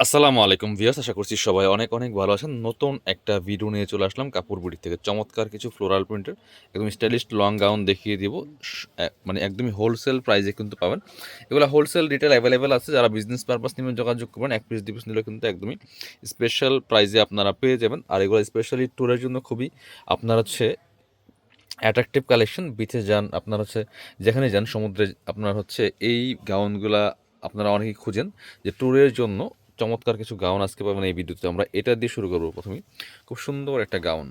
আসসালামু আলাইকুম ভিয়াস আশা করছি সবাই অনেক অনেক ভালো আছেন। নতুন একটা ভিডিও নিয়ে চলে আসলাম কাপড় বুড়ি থেকে। চমৎকার কিছু ফ্লোরাল প্রিন্টের একদম স্টাইলিশ লং গাউন দেখিয়ে দিব। মানে একদমই হোলসেল প্রাইসে কিন্তু পাবেন। এগুলো হোলসেল রিটেল অ্যাভেলেবেল আছে, যারা বিজনেস পারপাস নিয়ে যোগাযোগ করবেন, এক পিস দুই পিস নিলে কিন্তু একদমই স্পেশাল প্রাইসে আপনারা পেয়ে যাবেন। আর এগুলো স্পেশালি ট্যুরের জন্য খুবই আপনার হচ্ছে অ্যাট্রাকটিভ কালেকশন বিচে যান, আপনার হচ্ছে যেখানে যান, সমুদ্রে আপনার হচ্ছে এই গাউনগুলা আপনারা অনেকেই খুঁজেন যে ট্যুরের জন্য চমৎকার কিছু গাউন আজকে পাবেন এই ভিডিওতে আমরা এটা দিয়ে শুরু করব প্রথমে খুব সুন্দর একটা গাউন।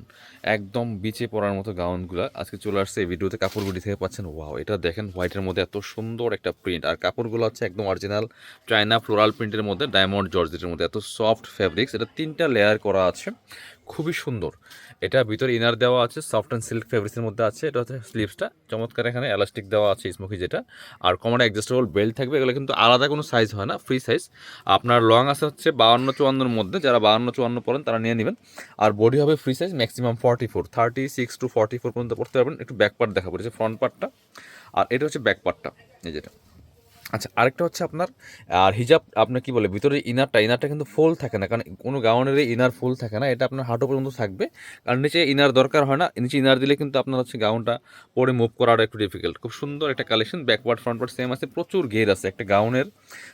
একদম বিচে পড়ার মতো গাউনগুলো আজকে চলে আসছে এই ভিডিওতে কাপড়গুলি থেকে পাচ্ছেন, ওয়াও, এটা দেখেন হোয়াইটের মধ্যে এত সুন্দর একটা প্রিন্ট। আর কাপড়গুলো হচ্ছে একদম অরিজিনাল চায়না ফ্লোরাল প্রিন্টের মধ্যে, ডায়মন্ড জর্জেটের মধ্যে। এত সফট ফ্যাব্রিক্স এটা তিনটা লেয়ার করা আছে। খুবই সুন্দর। এটা ভিতরে ইনার দেওয়া আছে সফট অ্যান্ড সিল্ক ফেব্রিক্সের মধ্যে আছে, এটা হচ্ছে স্লিভসটা চমৎকার এখানে এলাস্টিক দেওয়া আছে স্মোকি যেটা। আর কমন অ্যাডজাস্টেবল বেল্ট থাকবে, এগুলো কিন্তু আলাদা কোনো সাইজ হয় না ফ্রি সাইজ আপনার লং আছে হচ্ছে বাউন্ন চুয়ান্নর মধ্যে, যারা বাউন্ন চুয়ান্ন পড়েন তারা নিয়ে নেবেন। আর বডি হবে free size maximum forty four thirty six to forty four পর্যন্ত পড়তে পারবেন। একটু ব্যাক পার্ট দেখা পড়েছে ফ্রন্ট পার্টটা আর এটা হচ্ছে ব্যাক পার্টটা এই যেটা। আচ্ছা আরেকটা হচ্ছে আপনার, আর হিজাব আপনার কি বলে, ভিতরে ইনারটা ইনারটা কিন্তু ফুল থাকে না, কারণ কোনো গাউনের ইনার ফুল থাকে না, এটা আপনার হাঁটু পর্যন্ত থাকবে, কারণ নিচে ইনার দরকার হয় না, নিচে ইনার দিলে কিন্তু আপনার হচ্ছে গাউনটা পরে মুভ করাটা একটু ডিফিকাল্ট খুব সুন্দর একটা কালেকশন ব্যাকওয়ার্ড ফ্রন্টওয়ার্ড সেম আছে, প্রচুর গের আছে, একটা গাউনের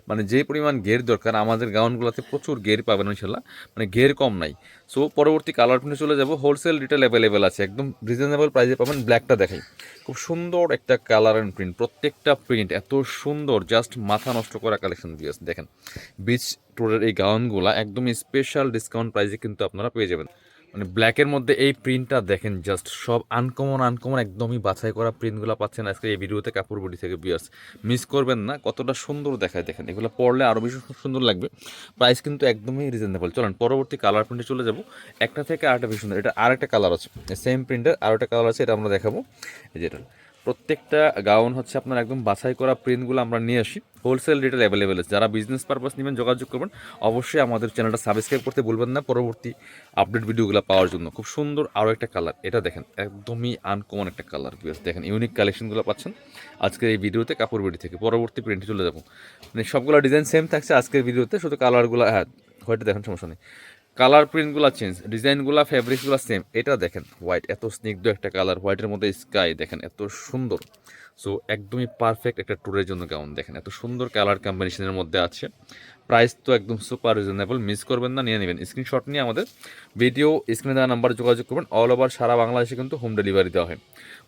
মানে যে পরিমাণ গের দরকার, আমাদের গাউনগুলোতে প্রচুর গের পাবেন ইনশাল্লাহ মানে গের কম নাই। সো পরবর্তী কালার প্রিন্টে চলে যাব। হোলসেল রিটেল অ্যাভেলেবেল আছে। একদম রিজনেবল প্রাইসে পাবেন ব্ল্যাকটা দেখাই। খুব সুন্দর একটা কালার অ্যান্ড প্রিন্ট প্রত্যেকটা প্রিন্ট এত সুন্দর। জাস্ট মাথা নষ্ট করা কালেকশন দিয়েছে দেখেন। বিচ ট্যুরের এই গাউনগুলা একদম স্পেশাল ডিসকাউন্ট প্রাইসে কিন্তু আপনারা পেয়ে যাবেন। মানে ব্ল্যাকের মধ্যে এই প্রিন্টটা দেখেন জাস্ট সব আনকমন আনকমন একদমই বাছাই করা প্রিন্টগুলো পাচ্ছেন আজকে এই ভিডিওতে কাপড় বডি থেকে বিয়ার্স মিস করবেন না, কতটা সুন্দর দেখায় দেখেন, এগুলো পরলে আরও বেশি সুন্দর লাগবে। প্রাইস কিন্তু একদমই রিজনেবল চলেন, পরবর্তী কালার প্রিন্টে চলে যাব। একটা থেকে আরেকটা বেশি সুন্দর, এটা আরেকটা কালার আছে। সেম প্রিন্টের আরেকটা কালার আছে, এটা আমরা দেখাবো। যেটা প্রত্যেকটা গাউন হচ্ছে আপনার একদম বাছাই করা প্রিন্টগুলো আমরা নিয়ে আসি। হোলসেল রেটের অ্যাভেলেবেল আছে। যারা বিজনেস পারপাস নেবেন, যোগাযোগ করবেন, অবশ্যই আমাদের চ্যানেলটা সাবস্ক্রাইব করতে ভুলবেন না। পরবর্তী আপডেট ভিডিওগুলো পাওয়ার জন্য। খুব সুন্দর আরও একটা কালার এটা দেখেন, একদমই আনকমন একটা কালার দেখেন ইউনিক কালেকশনগুলো পাচ্ছেন। আজকের এই ভিডিওতে কাপড় বিডি থেকে। পরবর্তী প্রিন্টে চলে যাব। মানে সবগুলো ডিজাইন সেম থাকছে আজকের ভিডিওতে শুধু কালারগুলো হ্যাঁ হোয়াইটে দেখেন সমস্যা নেই। কালার প্রিন্টগুলো চেঞ্জ ডিজাইনগুলো ফ্যাব্রিক্সগুলো সেম এটা দেখেন হোয়াইট এত স্নিগ্ধ একটা কালার হোয়াইটের মধ্যে স্কাই দেখেন, এত সুন্দর। সো একদমই পারফেক্ট একটা ট্যুরের জন্য গাউন দেখেন, এত সুন্দর কালার কম্বিনেশনের মধ্যে আছে। প্রাইস তো একদম সুপার রিজনেবল মিস করবেন না, নিয়ে নেবেন। স্ক্রিনশট নিয়ে আমাদের ভিডিও স্ক্রিনে দেওয়া নাম্বারে যোগাযোগ করবেন। অল ওভার সারা বাংলাদেশে কিন্তু হোম ডেলিভারি দেওয়া হয়।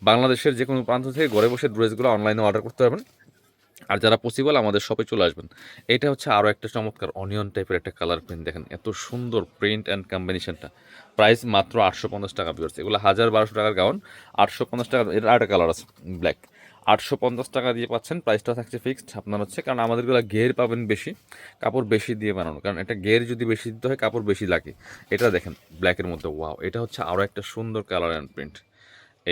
বাংলাদেশের যে কোনো প্রান্ত থেকে ঘরে বসে ড্রেসগুলো অনলাইনে অর্ডার করতে পারবেন। আর যারা পসিবল আমাদের শপে চলে আসবেন, এটা হচ্ছে আরও একটা চমৎকার অনিয়ন টাইপের একটা কালার প্রিন্ট দেখেন, এত সুন্দর প্রিন্ট অ্যান্ড কম্বিনেশনটা প্রাইস মাত্র আটশো পঞ্চাশ টাকা বিয়ার্স এগুলো হাজার বারোশো টাকার গাউন আটশো পঞ্চাশ টাকা এর আরেকটা কালার আছে ব্ল্যাক আটশো পঞ্চাশ টাকা দিয়ে পাচ্ছেন প্রাইসটা থাকছে ফিক্সড আপনার হচ্ছে, কারণ আমাদেরগুলো ঘের পাবেন বেশি, কাপড় বেশি দিয়ে বানানো, কারণ এটা ঘের যদি বেশি দিতে হয়, কাপড় বেশি লাগে। এটা দেখেন ব্ল্যাকের মধ্যে ওয়াও এটা হচ্ছে আরও একটা সুন্দর কালার অ্যান্ড প্রিন্ট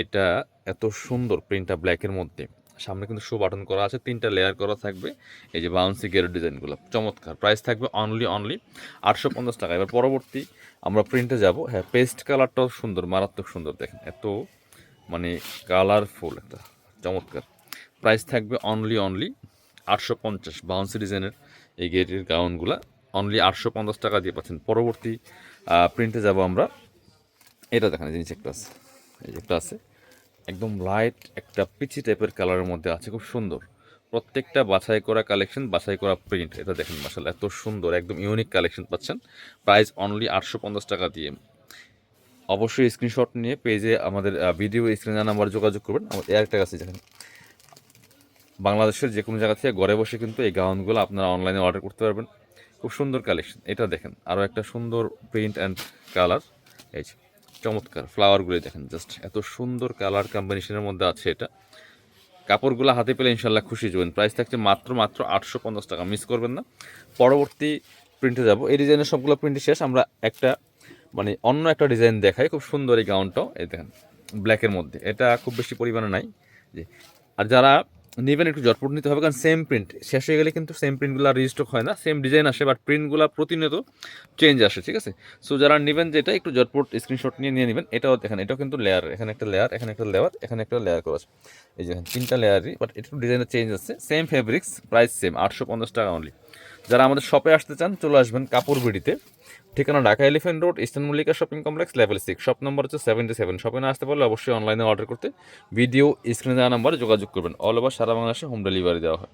এটা এত সুন্দর প্রিন্টটা ব্ল্যাকের মধ্যে। সামনে কিন্তু শো বাটন করা আছে, তিনটা লেয়ার করা থাকবে। এই যে বাউন্সি গের ডিজাইনগুলো চমৎকার। প্রাইস থাকবে অনলি অনলি আটশো পঞ্চাশ টাকা। এবার পরবর্তী আমরা প্রিন্টে যাব। হ্যাঁ পেস্ট কালারটাও সুন্দর, মারাত্মক সুন্দর দেখেন। এত মানে কালারফুল একটা, চমৎকার। প্রাইস থাকবে অনলি অনলি আটশো পঞ্চাশ। বাউন্সি ডিজাইনের এই গেটের গাউনগুলো অনলি আটশো পঞ্চাশ টাকা দিয়ে পাচ্ছেন। পরবর্তী প্রিন্টে যাব আমরা। এটা দেখেন জিনিস একটা আছে এই একটা আছে একদম লাইট একটা পিচি টাইপের কালারের মধ্যে আছে, খুব সুন্দর। প্রত্যেকটা বাছাই করা কালেকশন বাছাই করা প্রিন্ট এটা দেখেন মাসাল এত সুন্দর, একদম ইউনিক কালেকশন পাচ্ছেন। প্রাইস অনলি আটশো পঞ্চাশ টাকা দিয়ে। অবশ্যই স্ক্রিনশট নিয়ে পেজে আমাদের ভিডিও স্ক্রিনে নাম্বার যোগাযোগ করবেন। আমার একটা কাছে দেখেন বাংলাদেশের যে কোনো জায়গা থেকে ঘরে বসে কিন্তু এই গাউনগুলো আপনারা অনলাইনে অর্ডার করতে পারবেন। খুব সুন্দর কালেকশন এটা দেখেন। আরও একটা সুন্দর প্রিন্ট অ্যান্ড কালার এই চমৎকার। ফ্লাওয়ারগুলো দেখেন জাস্ট এত সুন্দর কালার কম্বিনেশনের মধ্যে আছে এটা। কাপড়গুলো হাতে পেলে ইনশাল্লাহ খুশি যাবেন। প্রাইস থাকছে মাত্র মাত্র আটশো পঞ্চাশ টাকা। মিস করবেন না। পরবর্তী প্রিন্টে যাব। এই ডিজাইনের সবগুলো প্রিন্ট শেষ। আমরা একটা মানে অন্য একটা ডিজাইন দেখাই। খুব সুন্দর এই গাউনটাও এই দেখেন ব্ল্যাকের মধ্যে। এটা খুব বেশি পরিমাণে নাই। যে, আর যারা নেবেন একটু জটপট নিতে হবে, কারণ সেম প্রিন্ট শেষ হয়ে গেলে কিন্তু সেম প্রিন্টগুলো আর রিস্টক হয় না। সেম ডিজাইন আসে বাট প্রিন্টগুলো প্রতিনিয়ত চেঞ্জ আসে, ঠিক আছে? সো যারা নেবেন যেটা, একটু জটপট স্ক্রিনশট নিয়ে নিয়ে নেবেন। এটাও দেখেন, এটাও কিন্তু লেয়ার এখানে একটা লেয়ার এখানে একটা লেয়ার এখানে একটা লেয়ার করা আছে এই যে তিনটা লেয়ারই বাট একটু ডিজাইনের চেঞ্জ আছে। সেম ফেব্রিক্স প্রাইস সেম আটশো পঞ্চাশ টাকা অনলি যারা আমাদের শপে আসতে চান, চলে আসবেন কাপড় বিড়িতে। ঠিকানা Dhaka elephant road eastern Mallika shopping complex level six shop number হচ্ছে সেভেন্টি সেভেন শপে না আসতে পারলে অবশ্যই অনলাইনে অর্ডার করতে ভিডিও স্ক্রিনে দেওয়া নাম্বারে যোগাযোগ করবেন। অল ওভার সারা বাংলাদেশে হোম ডেলিভারি দেওয়া হয়।